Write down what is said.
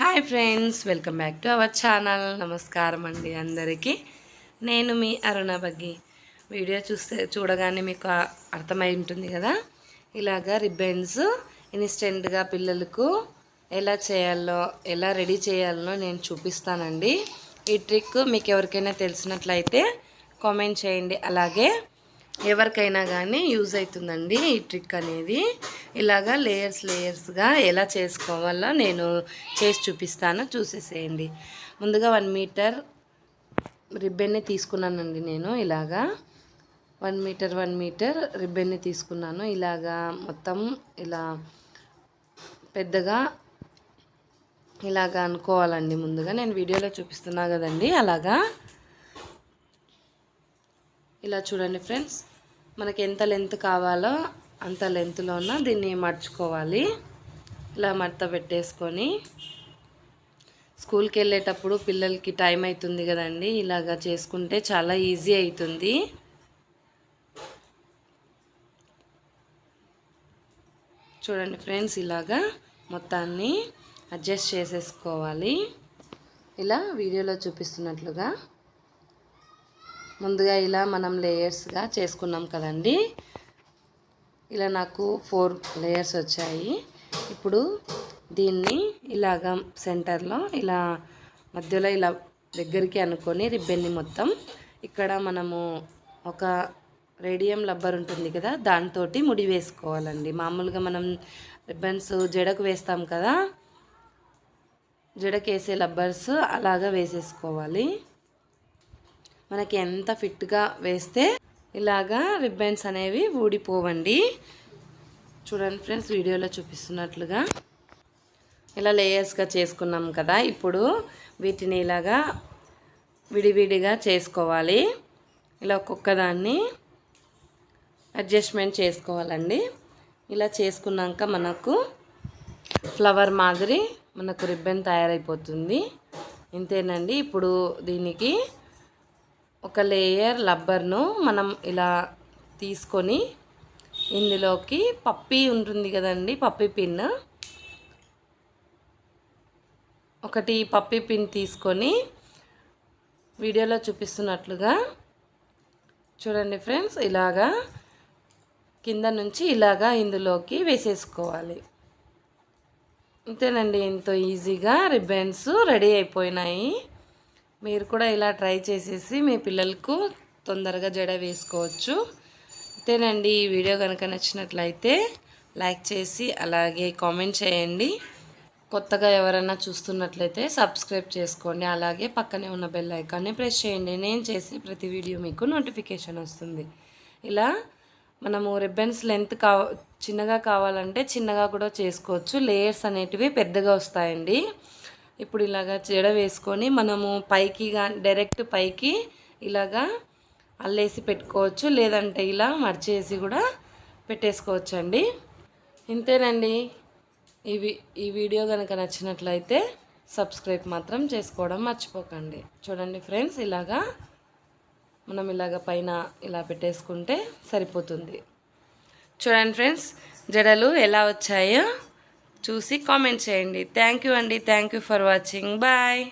Hi friends welcome back to our channel. నమస్కారం అండి అందరికీ. నేను మీ అరుణ బగ్గి. వీడియో చూస్తే చూడగానే మీకు అర్థమై ఉంటుంది కదా? ఇలాగా రిబ్బన్స్ ఇన్స్టెంట్గా పిల్లలకు ఎలా చేయాలో ఎలా రెడీ చేయాలో నేను చూపిస్తానండి. ఈ ట్రిక్ మీకు ఎవరికైనా తెలిసినట్లయితే కామెంట్ చేయండి. అలాగే ఎవరికైనా కానీ యూజ్ అవుతుందండి ఈ ట్రిక్ అనేది. ఇలాగా లేయర్స్ లేయర్స్గా ఎలా చేసుకోవాలో నేను చేసి చూపిస్తాను. చూసేసేయండి. ముందుగా వన్ మీటర్ రిబ్బెన్ని తీసుకున్నానండి నేను ఇలాగా. వన్ మీటర్ వన్ మీటర్ రిబ్బన్ని తీసుకున్నాను. ఇలాగా మొత్తం ఇలా పెద్దగా ఇలాగా అనుకోవాలండి ముందుగా. నేను వీడియోలో చూపిస్తున్నా కదండి. అలాగా. ఇలా చూడండి ఫ్రెండ్స్ మనకి ఎంత లెంత్ కావాలో అంత లెంత్లోన దీన్ని మర్చుకోవాలి. ఇలా మడత పెట్టేసుకొని స్కూల్కి వెళ్ళేటప్పుడు పిల్లలకి టైం అవుతుంది కదండి. ఇలాగా చేసుకుంటే చాలా ఈజీ అవుతుంది చూడండి ఫ్రెండ్స్ ఇలాగా మొత్తాన్ని అడ్జస్ట్ చేసేసుకోవాలి. ఇలా వీడియోలో చూపిస్తున్నట్లుగా ముందుగా ఇలా మనం లేయర్స్గా చేసుకున్నాం కదండి. ఇలా నాకు ఫోర్ లేయర్స్ వచ్చాయి. ఇప్పుడు దీన్ని ఇలాగ సెంటర్లో ఇలా మధ్యలో ఇలా దగ్గరికి అనుకొని రిబ్బెన్ని మొత్తం ఇక్కడ మనము ఒక రేడియం రబ్బర్ ఉంటుంది కదా దాంతో ముడి వేసుకోవాలండి. మామూలుగా మనం రిబ్బన్స్ జడకు వేస్తాం కదా జడకు వేసే లబ్బర్స్ అలాగా వేసేసుకోవాలి. మనకి ఎంత ఫిట్గా వేస్తే ఇలాగా రిబ్బన్స్ అనేవి ఊడిపోవండి. చూడండి ఫ్రెండ్స్ వీడియోలో చూపిస్తున్నట్లుగా. ఇలా లేయర్స్గా చేసుకున్నాం కదా ఇప్పుడు వీటిని ఇలాగా విడివిడిగా చేసుకోవాలి. ఇలా ఒక్కొక్క దాన్ని అడ్జస్ట్మెంట్ చేసుకోవాలండి. ఇలా చేసుకున్నాక మనకు ఫ్లవర్ మాదిరి మనకు రిబ్బన్ తయారైపోతుంది. ఇంతేనండి ఇప్పుడు దీనికి ఒక లేయర్ లబ్బర్ను మనం ఇలా తీసుకొని ఇందులోకి పప్పి ఉంటుంది కదండి పప్పి పిన్ ఒకటి పప్పి పిన్ తీసుకొని వీడియోలో చూపిస్తున్నట్లుగా చూడండి ఫ్రెండ్స్ ఇలాగా కింద నుంచి ఇలాగా ఇందులోకి వేసేసుకోవాలి. అంతేనండి ఎంతో ఈజీగా రిబ్బన్స్ రెడీ అయిపోయినాయి. మీరు కూడా ఇలా ట్రై చేసేసి మీ పిల్లలకు తొందరగా జడ వేసుకోవచ్చు. అంతేనండి ఈ వీడియో కనుక నచ్చినట్లయితే లైక్ చేసి అలాగే కామెంట్ చేయండి. కొత్తగా ఎవరైనా చూస్తున్నట్లయితే సబ్స్క్రైబ్ చేసుకోండి. అలాగే పక్కనే ఉన్న బెల్ ఐకాన్ని ప్రెస్ చేయండి. నేను చేసే ప్రతి వీడియో మీకు నోటిఫికేషన్ వస్తుంది. ఇలా మనము రిబ్బన్స్ లెంత్ కావ చిన్నగా కావాలంటే చిన్నగా కూడా చేసుకోవచ్చు. లేయర్స్ అనేటివి పెద్దగా వస్తాయండి. ఇప్పుడు ఇలాగా జడ వేసుకొని మనము పైకి డైరెక్ట్ పైకి ఇలాగా అల్లేసి పెట్టుకోవచ్చు. లేదంటే ఇలా మర్చేసి కూడా పెట్టేసుకోవచ్చు అండి ఇంతేనండి. ఇవి ఈ వీడియో కనుక నచ్చినట్లయితే సబ్స్క్రైబ్ మాత్రం చేసుకోవడం మర్చిపోకండి. చూడండి ఫ్రెండ్స్ ఇలాగా మనం ఇలాగ పైన ఇలా పెట్టేసుకుంటే సరిపోతుంది. చూడండి ఫ్రెండ్స్ జడలు ఎలా వచ్చాయో. చూసి కామెంట్ చేయండి. థ్యాంక్ యూ అండి. Thank you for watching bye